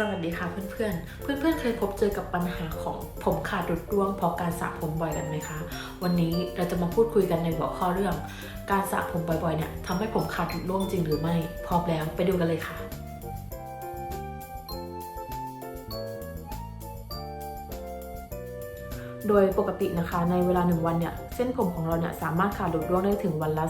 สวัสดีค่ะเพื่อนๆ เพื่อนๆ เคยพบเจอกับปัญหาของผมขาดดุดร่วงเพราะการสระผมบ่อยกันไหมคะ วันนี้เราจะมาพูดคุยกันในหัวข้อเรื่อง การสระผมบ่อยๆ เนี่ยทำให้ผมขาดดุดร่วงจริงหรือไม่ พร้อมแล้วไปดูกันเลยค่ะ โดยปกตินะคะในเวลา 1 วันเนี่ยเส้นผมของเราเนี่ยสามารถขาดหลุดร่วงได้ถึงวันละ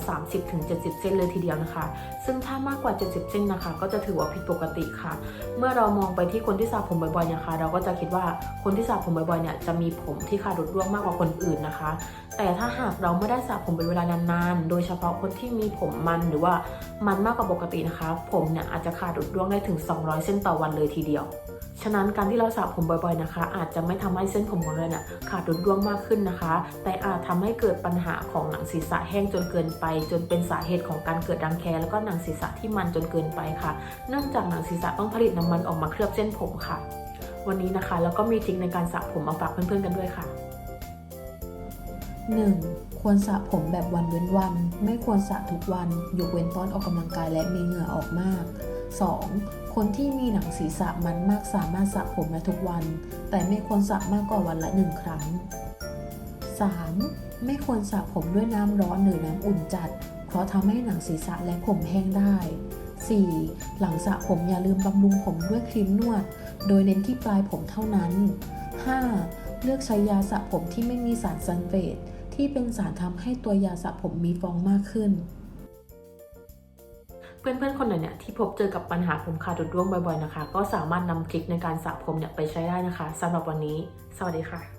30-70 เส้นเลยทีเดียวนะคะ ซึ่งถ้ามากกว่า 70 เส้นนะคะ ก็จะถือว่าผิดปกติค่ะ เมื่อเรามองไปที่คนที่สระผมบ่อยๆนะคะเราก็จะคิดว่าคนที่สระผมบ่อยๆเนี่ยจะมีผมที่ขาดหลุดร่วงมากกว่าคนอื่นนะคะ แต่ถ้าหากเราไม่ได้สระผมเป็นเวลานานๆ โดยเฉพาะคนที่มีผมมันหรือว่ามันมากกว่าปกตินะคะ ผมเนี่ยอาจจะขาดหลุดร่วงได้ถึง 200 เส้นต่อวันเลยทีเดียว ฉะนั้นการที่เราสระผมบ่อยๆนะคะ อาจจะไม่ทำให้เส้นผมของเราเนี่ยขาดดุดร่วงมากขึ้นนะคะ แต่อาจทำให้เกิดปัญหาของหนังศีรษะแห้งจนเกินไป จนเป็นสาเหตุของการเกิดรังแคแล้วก็หนังศีรษะที่มันจนเกินไปค่ะ เนื่องจากหนังศีรษะต้องผลิตน้ำมันออกมาเคลือบเส้นผมค่ะ วันนี้นะคะแล้วก็มีทริคในการสระผมมาฝากเพื่อนๆกันด้วยค่ะ 1. ควรสระผมแบบวันเว้นวัน ไม่ควรสระทุกวัน ยกเว้นตอนออกกำลังกายและมีเหงื่อออกมาก 2. คนที่มีหนังศีรษะมันมากสามารถสระผมได้ทุกวัน แต่ไม่ควรสระมากกว่าวันละหนึ่งครั้ง 3. ไม่ควรสระผมด้วยน้ำร้อนหรือน้ำอุ่นจัด เพราะทำให้หนังศีรษะและผมแห้งได้ 4. หลังสระผมอย่าลืมบำรุงผมด้วยครีมนวด โดยเน้นที่ปลายผมเท่านั้น 5. เลือกใช้ยาสระผมที่ไม่มีสารซัลเฟตที่เป็นสารทำให้ตัวยาสระผมมีฟองมากขึ้น เพื่อนๆ คนไหนเนี่ยที่พบเจอกับปัญหาผมขาดดุดร่วงบ่อยๆนะคะ ก็สามารถนำคลิกในการสระผมเนี่ยไปใช้ได้นะคะสำหรับวันนี้ สวัสดีค่ะ